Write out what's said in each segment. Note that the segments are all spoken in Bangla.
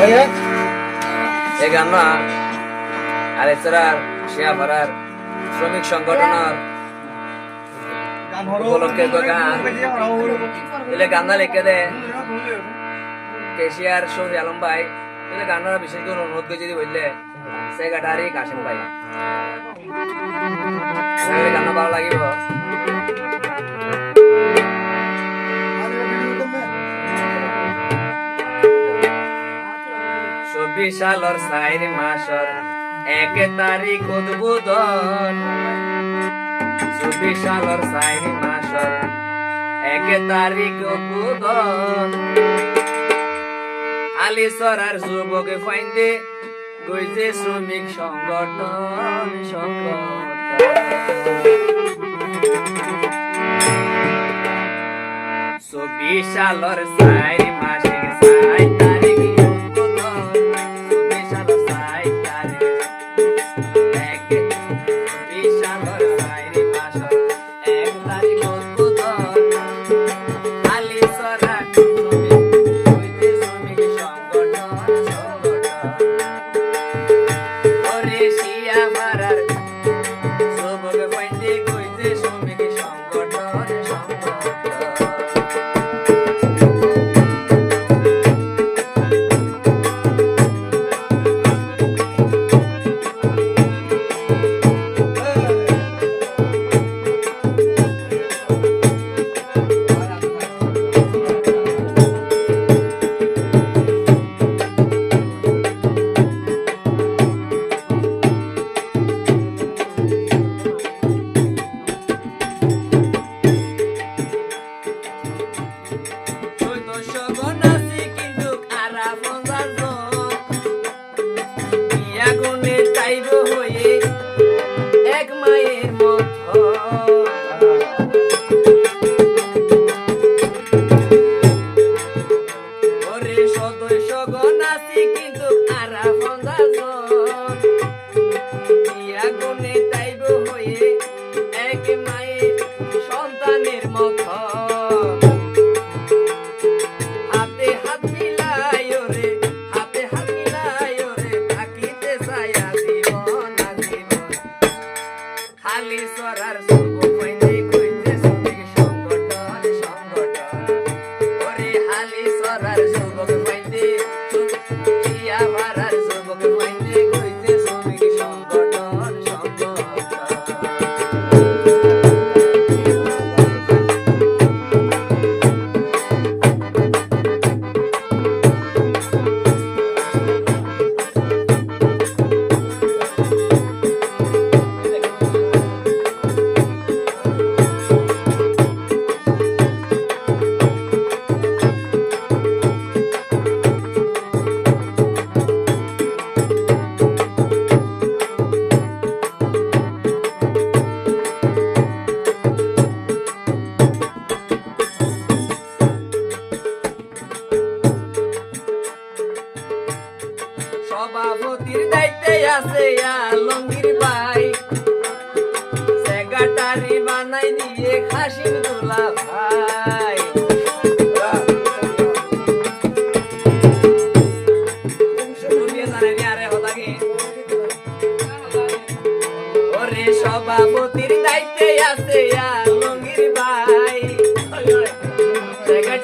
এই গান না আর এছাড়া শিয়াপাড়ার শ্রমিক সংগঠনের উপলক্ষে গান এলে গান্না লিখে দে কেশিয়ার শফি আলম ভাই এলে গান্নারা বিশেষ করে অনুরোধ করে যদি বললে সে গাটারি কাশিম ভাই গান ভালো লাগিব সালৰ চাৰি মাসৰ এক তাৰিখ উদ্বোধন। সালৰ চাৰি মাসৰ এক তাৰিখ উদ্বোধন। আলিচরার যুবক ফাইন্দে গৈছে শ্রমিক সংগঠন সংগঠন। সালৰ চাৰি মাসের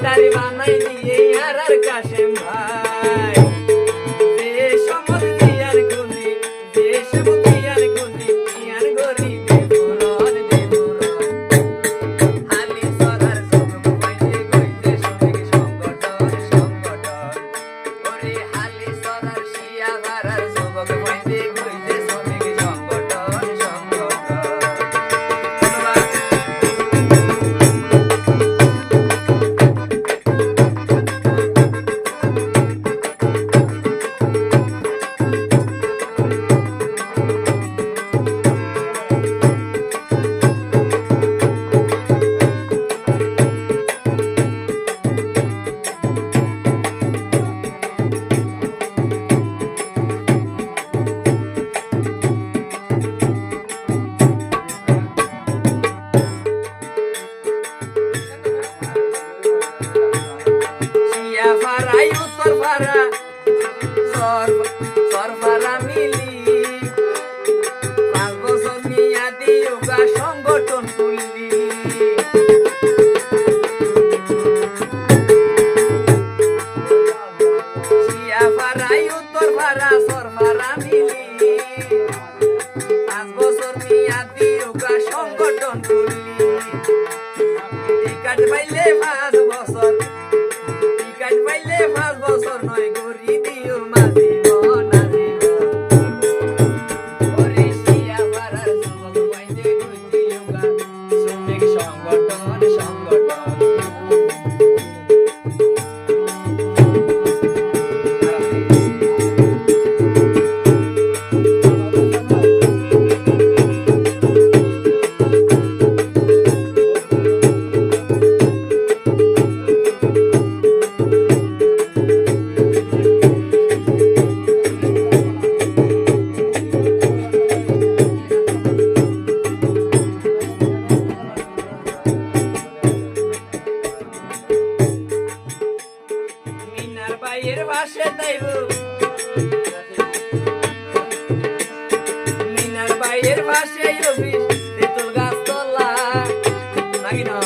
সেক্রেটারি বানাই দিয়ে আর কাশেম ভাই টিকাট পাইলে পাঁচ বছর টিকাট পাইলে পাঁচ বছর নয় গরি দিও মাঝি সংগঠন সংগঠন later.